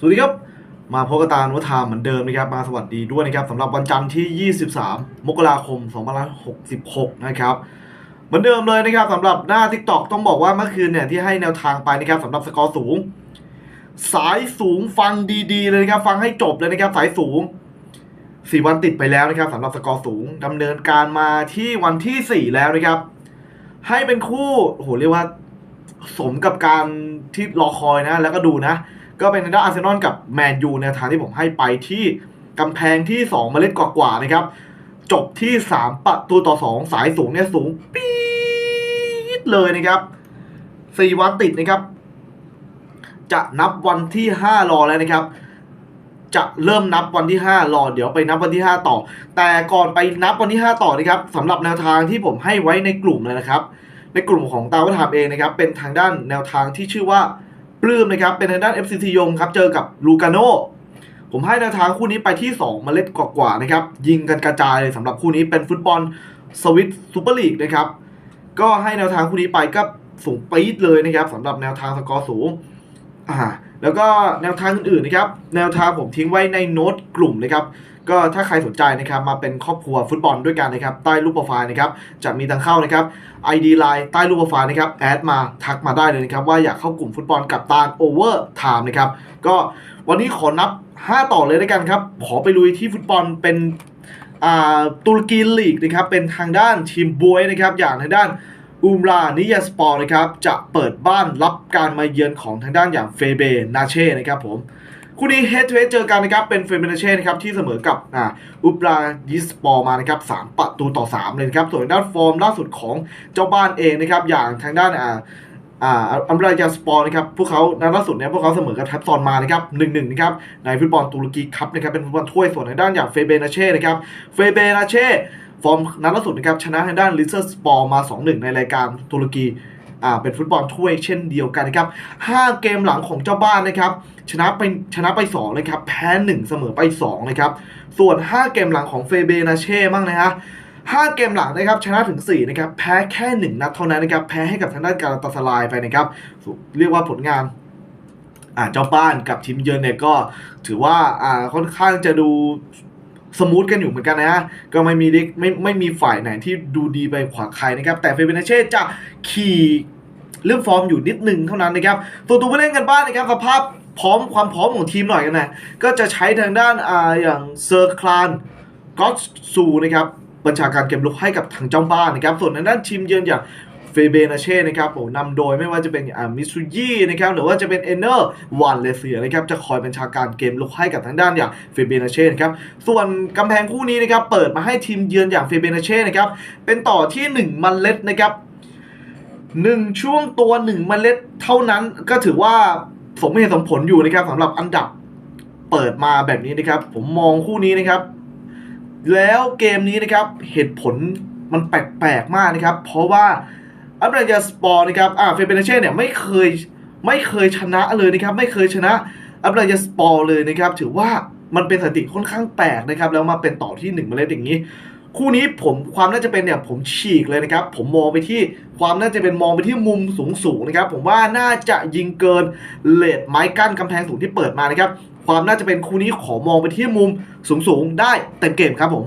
สวัสดีครับ มาพบกับตาลวัฒนาเหมือนเดิมนะครับ มาสวัสดีด้วยนะครับสำหรับวันจันทร์ที่ 23 มกราคม 2566 นะครับ เหมือนเดิมเลยนะครับสำหรับหน้า TikTok ต้องบอกว่าเมื่อคืนเนี่ยที่ให้แนวทางไปนะครับสำหรับสกอร์สูง สายสูงฟังดีๆเลยนะครับ ฟังให้จบเลยนะครับสายสูง 4 วันติดไปแล้วนะครับสำหรับสกอร์สูงดำเนินการมาที่วันที่ 4 แล้วนะครับ ให้เป็นคู่โหเรียกว่าสมกับการที่รอคอยนะ แล้วก็ดูนะ ก็เป็นทางด้านอาร์เซนอลกับแมนยูในทางที่ผมให้ไปที่กำแพงที่ 2 เมล็ดกว่าๆนะครับ จบที่ 3 ประตูต่อ 2 สายสูงเนี่ยสูงปี๊ดเลยนะครับ4วันติดนะครับ จะนับวันที่ 5 รอแล้วนะครับ จะเริ่มนับวันที่ 5 รอ เดี๋ยวไปนับวันที่ 5 ต่อ แต่ก่อนไปนับวันที่ 5 ต่อนะครับสำหรับแนวทางที่ผมให้ไว้ในกลุ่มเลยนะครับ ในกลุ่มของตาวัฒนธรรมเองนะครับ เป็นทางด้านแนวทางที่ชื่อว่า ปลื้มนะครับ เป็นทางด้าน FCC ยงครับ เจอกับลูกาโนผมให้แนวทางคู่นี้ไปที่ 2 เมล็ดกว่าๆนะครับ ยิงกันกระจายเลยสำหรับคู่นี้เป็นฟุตบอลสวิตซูเปอร์ลีกนะครับ ก็ให้แนวทางคู่นี้ไปก็สูงปี๊ดเลยนะครับสำหรับแนวทางสกอร์สูง อ่าแล้วก็แนวทางอื่นๆนะครับ แนวทางผมทิ้งไว้ในโน้ตกลุ่มนะครับ ก็ถ้าใครสนใจนะครับมาเป็นครอบครัวฟุตบอลด้วยกันนะครับ ใต้รูปโปรไฟล์นะครับจะมีทางเข้านะครับ ID Line ใต้รูปโปรไฟล์นะครับแอดมาทักมาได้เลยนะครับ ว่าอยากเข้ากลุ่มฟุตบอลกับตาลโอเวอร์ไทม์นะครับ ก็วันนี้ขอนับ 5 ต่อเลยด้วยกันครับ ขอไปลุยที่ฟุตบอลเป็นอ่าตุรกีลีกนะครับเป็นทางด้านทีมบวยนะครับอย่างทางด้าน อุมรานิยาสปอร์นะครับจะเปิดบ้านรับการมาเยือนของทางด้านอย่างเฟเบนาเช่นะครับผมคู่นี้เฮดเ a d เจอกันนะครับเป็นเฟเบนาเช่นะครับที่เสมอกับอ่าอุปรายิสปอร์มานะครับสามประตูต่อ 3 เลยนะครับ ส่วนด้านฟอร์มล่าสุดของเจ้าบ้านเองนะครับอย่างทางด้านอ่าอ่าอัมรายาสปอร์นะครับพวกเขานัดล่าสุดเนี่ยพวกเขาเสมอกับแทบซอนมานะครับหนึ่งหนึ่งนะครับในฟุตบอลตุรกีคัพนะครับเป็นฟุตบอลถ้วยส่วนทางด้านอย่างเฟเบนาเช่นะครับเฟเบนาเช่ ฟอร์มนัดล่าสุดนะครับชนะทางด้านลิเซอร์สปอร์มา 2-1 ในรายการตุรกีอ่าเป็นฟุตบอลถ้วยเช่นเดียวกันนะครับ 5 เกมหลังของเจ้าบ้านนะครับ ชนะไปชนะไป2นะครับ แพ้ 1 เสมอไป 2 นะครับ ส่วน 5 เกมหลังของเฟเบนาเช่บ้างนะฮะ5เกมหลังนะครับชนะถึง 4 นะครับ แพ้แค่ 1 นัดเท่านั้นนะครับ แพ้ให้กับทางด้านการาตาสลายไปนะครับ เรียกว่าผลงานอ่าเจ้าบ้านกับทีมเยือนเนี่ยก็ถือว่าอ่าค่อนข้างจะดู สมูทกันอยู่เหมือนกันนะฮะ ก็ไม่มีดิไม่ไม่มีฝ่ายไหนที่ดูดีไปขวาใครนะครับ แต่เฟเบนเช่จะขี่เรื่องฟอร์มอยู่นิดนึงเท่านั้นนะครับ ตัวตัวผู้เล่นกันบ้านนะครับสภาพพร้อมความพร้อมของทีมหน่อยกันนะ ก็จะใช้ทางด้านอ่าอย่างเซอร์คลานก็อตซูนะครับบัญชาการเกมลุกให้กับทางเจ้าบ้านนะครับ ส่วนทางด้านทีมเยือนอย่าง เฟเบนาเช่นะครับผมนำโดยไม่ว่าจะเป็นอามิซุยินะครับหรือว่าจะเป็นเอเนอร์วันเลเซียนะครับจะคอยบัญชาการเกมลุกให้กับทางด้านอย่างเฟเบนาเช่นะครับส่วนกำแพงคู่นี้นะครับเปิดมาให้ทีมเยือนอย่างเฟเบนาเช่นะครับเป็นต่อที่ 1 มันเล็ดนะครับหนึ่งช่วงตัว1มันเล็ดเท่านั้นก็ถือว่าสมเหตุสมผลอยู่นะครับสำหรับอันดับเปิดมาแบบนี้นะครับ ผมมองคู่นี้นะครับ แล้วเกมนี้นะครับเหตุผลมันแปลกๆมากนะครับ เพราะว่า อับราฮัมสปอร์นะครับอ่าเฟเบนเช่เนี่ยไม่เคยไม่เคยชนะเลยนะครับ ไม่เคยชนะอับราฮัมสปอร์เลยนะครับ ถือว่ามันเป็นสถิติค่อนข้างแปลกนะครับ แล้วมาเป็นต่อที่1เมล็ดอย่างนี้ คู่นี้ผมความน่าจะเป็นเนี่ยผมฉีกเลยนะครับ ผมมองไปที่ความน่าจะเป็นมองไปที่มุมสูงสูงนะครับ ผมว่าน่าจะยิงเกินเลดไม้กั้นกำแพงสูงที่เปิดมานะครับ ความน่าจะเป็นคู่นี้ขอมองไปที่มุมสูงสูงได้เต็มเกมครับผม